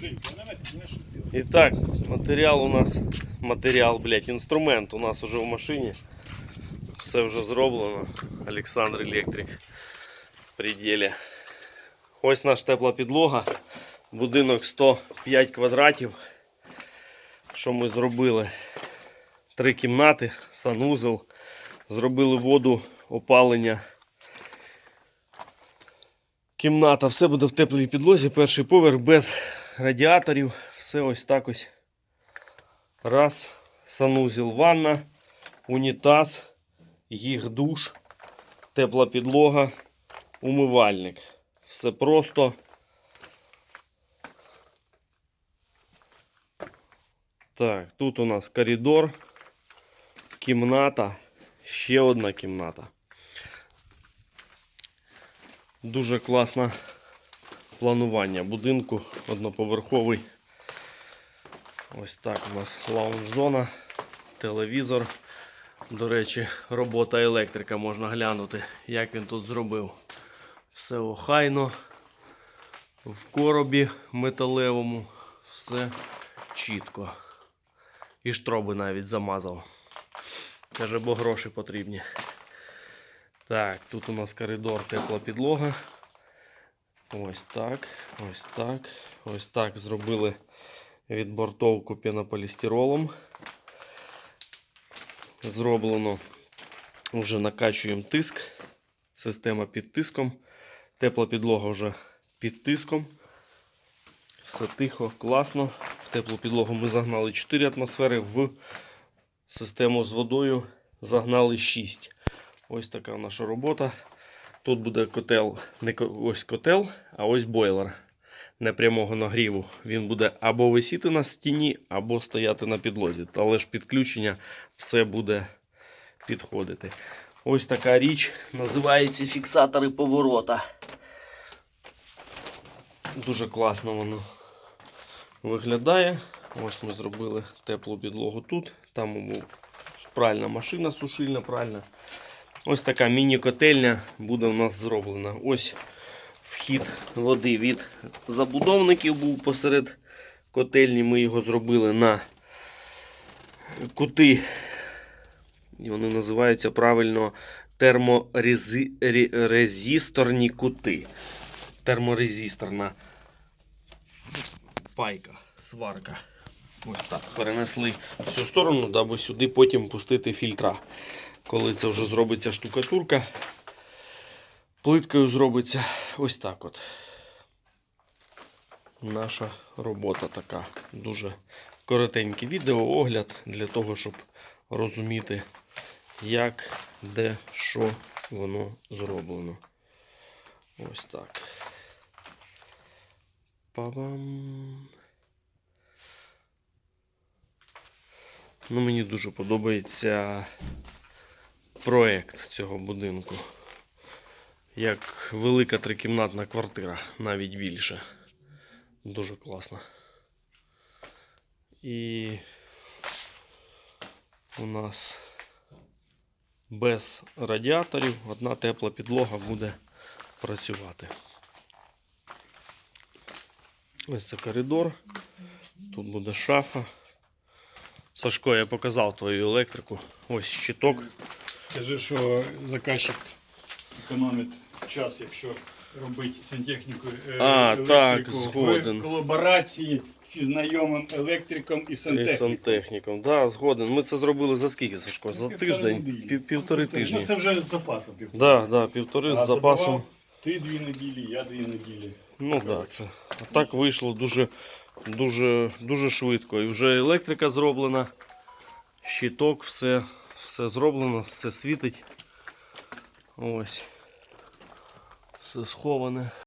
Жень, планомет, ти знаєш, що зробити? І так, матеріал у нас, матеріал, блядь, інструмент у нас уже в машині. Все вже зроблено. Олександр Електрик в пределі. Ось наш тепла підлога. Будинок 105 квадратів. Що ми зробили? Три кімнати, санузел. Зробили воду, опалення. Кімната, все буде в теплій підлозі. Перший поверх без радіаторів. Все ось так ось. Раз. Санузел, ванна, унітаз, їх душ, тепла підлога, умивальник. Все просто. Так, тут у нас коридор, кімната, ще одна кімната. Дуже класне планування будинку одноповерховий. Ось так у нас лаунж-зона, телевізор. До речі, робота електрика можна глянути, як він тут зробив. Все охайно, в коробі металевому, все чітко. І штроби навіть замазав. Каже, бо гроші потрібні. Так, тут у нас коридор, тепла підлога. Ось так, ось так, ось так зробили відбортовку пенополістиролом. Зроблено, вже накачуємо тиск. Система під тиском. Тепла підлога вже під тиском. Все тихо, класно. В теплу підлогу ми загнали 4 атмосфери, в систему з водою загнали 6. Ось така наша робота. Тут буде котел, не ось котел, а ось бойлер непрямого нагріву. Він буде або висіти на стіні, або стояти на підлозі. Але ж підключення все буде підходити. Ось така річ називається фіксатори поворота. Дуже класно воно виглядає. Ось ми зробили теплу підлогу тут. Там був пральна машина сушильна, пральна. Ось така міні-котельня буде у нас зроблена. Ось вхід води від забудовників був посеред котельні. Ми його зробили на кути. І вони називаються правильно терморезисторні кути. Терморезисторна пайка, сварка. Ось так. Перенесли в цю сторону, даби сюди потім пустити фільтра. Коли це вже зробиться штукатурка, плиткою зробиться ось так от. Наша робота така. Дуже коротенький відео, огляд для того, щоб розуміти, як, де, що воно зроблено. Ось так. Па-бам. Ну, мені дуже подобається проект цього будинку. Як велика трикімнатна квартира, навіть більше. Дуже класно. І у нас без радіаторів одна тепла підлога буде працювати. Ось це коридор. Тут буде шафа. Сашко, я показав твою електрику. Ось щиток. Скажи, що заказчик економить час, якщо робить сантехніку е, А, електрику так, в колаборації зі знайомим електриком і І сантехніком. сантехніком. Да, згоден. Ми це зробили за скільки, Сашко? За Півтори тиждень? неділі. Пів, півтори Ну, тижні. це вже з запасом півтори. Да, да, півтори з запасом. забивав Ти дві неділі, я дві неділі. Ну так, да, це. А так вийшло дуже, дуже, дуже швидко. І вже електрика зроблена, щиток, все, все зроблено, все світить. Ось. Все сховане.